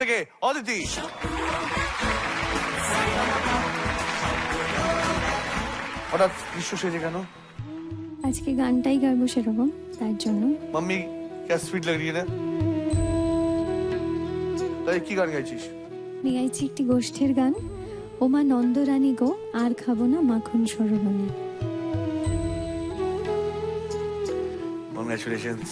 থেকে অদিতি হঠাৎ গ্রীষ্ম সেজে কেন আজকে গানটাই গাইবো সেরকম তার জন্য मम्मी क्या स्वीट लग रही है ना তাই কি গান গাইছিস আমি গাইছি একটি গোষ্ঠীর গান ওমা নন্দরানী গো আর খাবো না মাখন সরবনে কংগ্রাচুলেশনস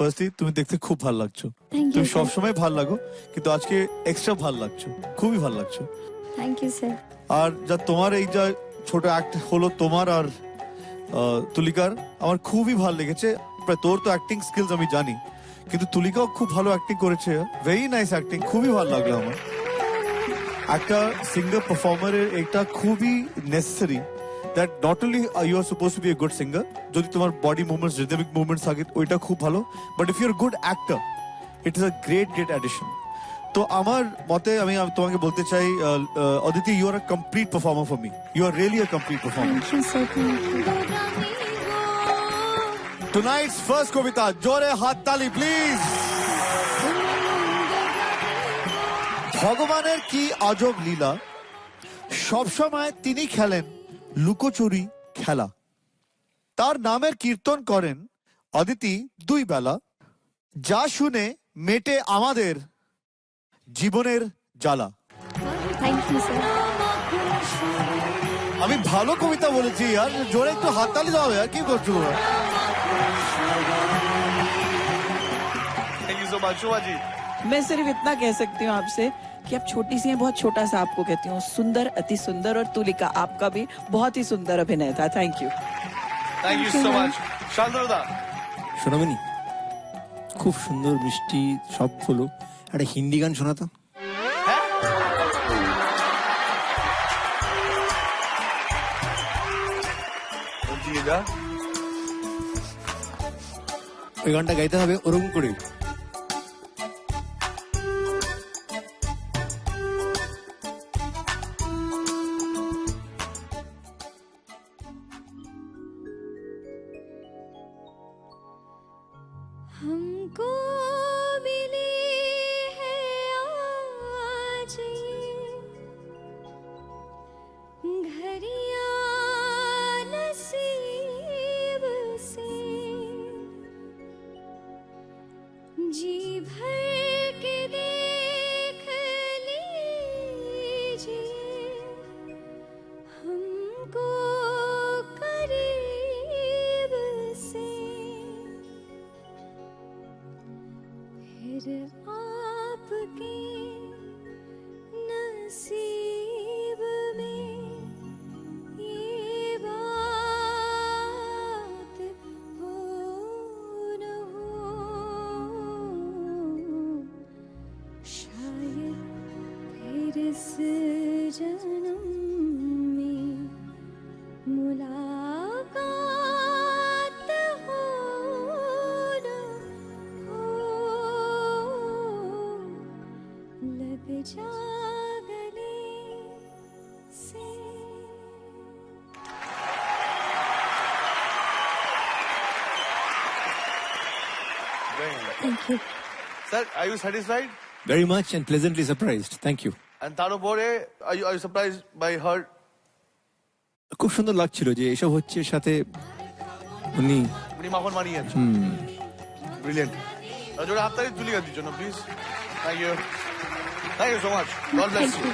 ফার্স্টলি তুমি দেখতে খুব ভালো লাগছো। তুমি সবসময় ভালো লাগো কিন্তু আজকে এক্সট্রা ভালো লাগছো। খুবই ভালো লাগছো। থ্যাংক ইউ স্যার আর যা তোমার এই যা ছোট অ্যাক্ট হলো তোমার আর আহ, তুলিকার আমার খুবই ভালো লেগেছে। প্রায় তোর তো অ্যাক্টিং স্কিলস আমি জানি কিন্তু তুলিকাও খুব ভালো অ্যাক্টিং করেছে। ভেরি নাইস অ্যাক্টিং খুবই ভালো লাগল আমার। একটা সিঙ্গার পারফর্মারের এটা খুবই necessary that not only you are suppose to be a good singer যদি তোমার বডি মুভমেন্টস রিদমিক মুভমেন্টস থাকে ওইটা খুব ভালো but if your good actor it is a great great addition তো আমার মতে আমি তোমাকে বলতে চাই Aditi you are a complete performer for me you are really a complete performer tonight's first কবিতা জোরে হাত তালি প্লিজ ভগবানের কি আজব লীলা? সবসময় তিনি খেলেন লুকোচুরি খেলা তার নামের কীর্তন করেন অদিতি দুই বেলা যা শুনে মেটে আমাদের জীবনের জ্বালা থ্যাংক ইউ স্যার আমি ভালো কবিতা বলেছি আর জোরে একটু হাততালি দাও আর কি করছো থ্যাংক ইউ সো মাচ শোভাজি मैं सिर्फ इतना कह सकती हूँ आपसे कि आप छोटी सी हैं बहुत छोटा सा आपको कहती हूँ सुंदर अति सुंदर और तुलिका आपका भी बहुत ही सुंदर अभिनय था thank you thank you so much শান্তনুদা শোনাবেনি খুব সুন্দর মিষ্টি সব হলো একটা হিন্দি গান শোনাতো বলছি এটা ওই গানটা গাইতে হবে ওরকম করে हमको मिली है आज ये घड़ियाँ नसीब से जी भर के देख लीजिए हमको did it thank you sir are you satisfied very much and pleasantly surprised thank you and তার উপরে আর you are surprise by her খুব সুন্দর লাগছিল যে এসব হচ্ছে সাথে উনি উনি মাখন মানিয়েছেন। ব্রিলিয়েন্ট জোরে হাত তালি তুলি গাদির জন্য please thank you thank you so much god bless you